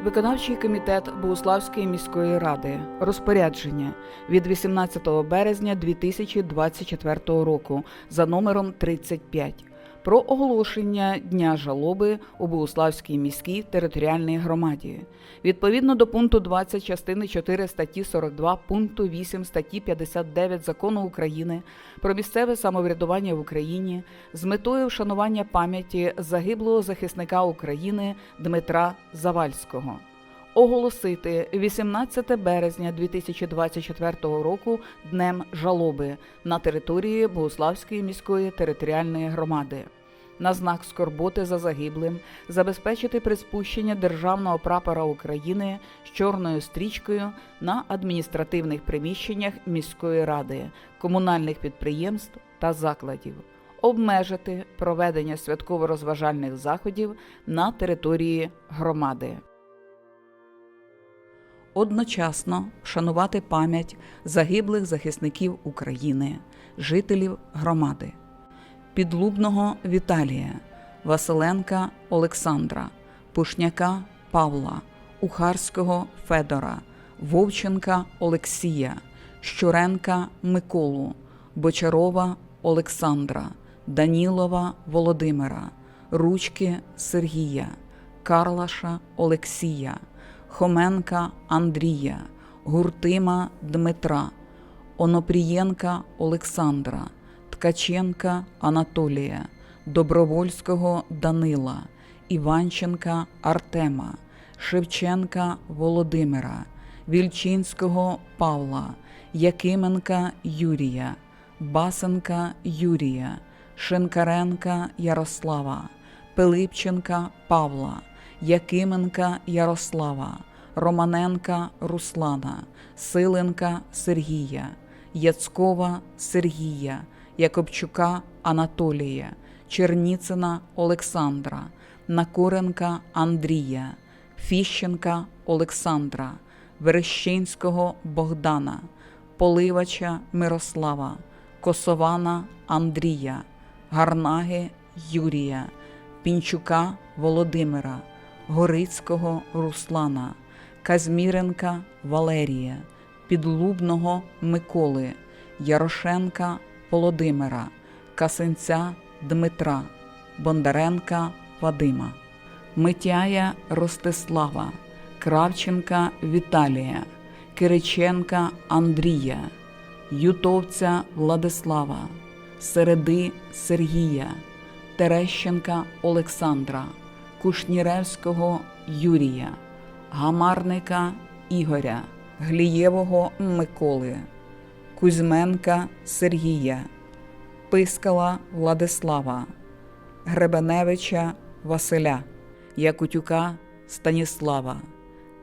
Виконавчий комітет Богуславської міської ради. Розпорядження. Від 18 березня 2024 року. За номером 35 про оголошення Дня жалоби у Богуславській міській територіальній громаді. Відповідно до пункту 20 частини 4 статті 42 пункту 8 статті 59 Закону України про місцеве самоврядування в Україні з метою вшанування пам'яті загиблого захисника України Дмитра Завальського. Оголосити 18 березня 2024 року днем жалоби на території Богуславської міської територіальної громади. На знак скорботи за загиблим забезпечити приспущення державного прапора України з чорною стрічкою на адміністративних приміщеннях міської ради, комунальних підприємств та закладів. Обмежити проведення святково-розважальних заходів на території громади. Одночасно вшанувати пам'ять загиблих захисників України, жителів громади. Підлубного Віталія, Василенка Олександра, Пушняка Павла, Ухарського Федора, Вовченка Олексія, Щуренка Миколу, Бочарова Олександра, Данілова Володимира, Ручки Сергія, Карлаша Олексія, Хоменка Андрія, Гуртима Дмитра, Онопрієнка Олександра. Ткаченка Анатолія, Добровольського Данила, Іванченка Артема, Шевченка Володимира, Вільчинського Павла, Якименка Юрія, Басенка Юрія, Шенкаренка Ярослава, Пилипченка Павла, Якименка Ярослава, Романенка Руслана, Силенка Сергія, Яцкова Сергія. Якобчука Анатолія, Черніцина Олександра, Накоренка Андрія, Фіщенка Олександра, Верещинського Богдана, Поливача Мирослава, Косована Андрія, Гарнаги Юрія, Пінчука Володимира, Горицького Руслана, Казміренка Валерія, Підлубного Миколи, Ярошенка Володимира, Касинця Дмитра, Бондаренка Вадима, Митяя Ростислава, Кравченка Віталія, Кириченка Андрія, Ютовця Владислава, Середи Сергія, Терещенка Олександра, Кушніревського Юрія, Гамарника Ігоря, Глієвого Миколи. Кузьменка Сергія, Пискала Владислава, Гребеневича Василя, Якутюка Станіслава,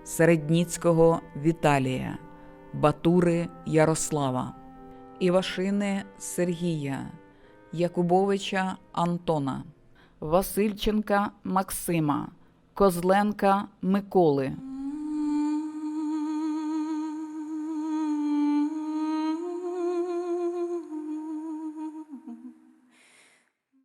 Середніцького Віталія, Батури Ярослава, Івашини Сергія, Якубовича Антона, Васильченка Максима, Козленка Миколи,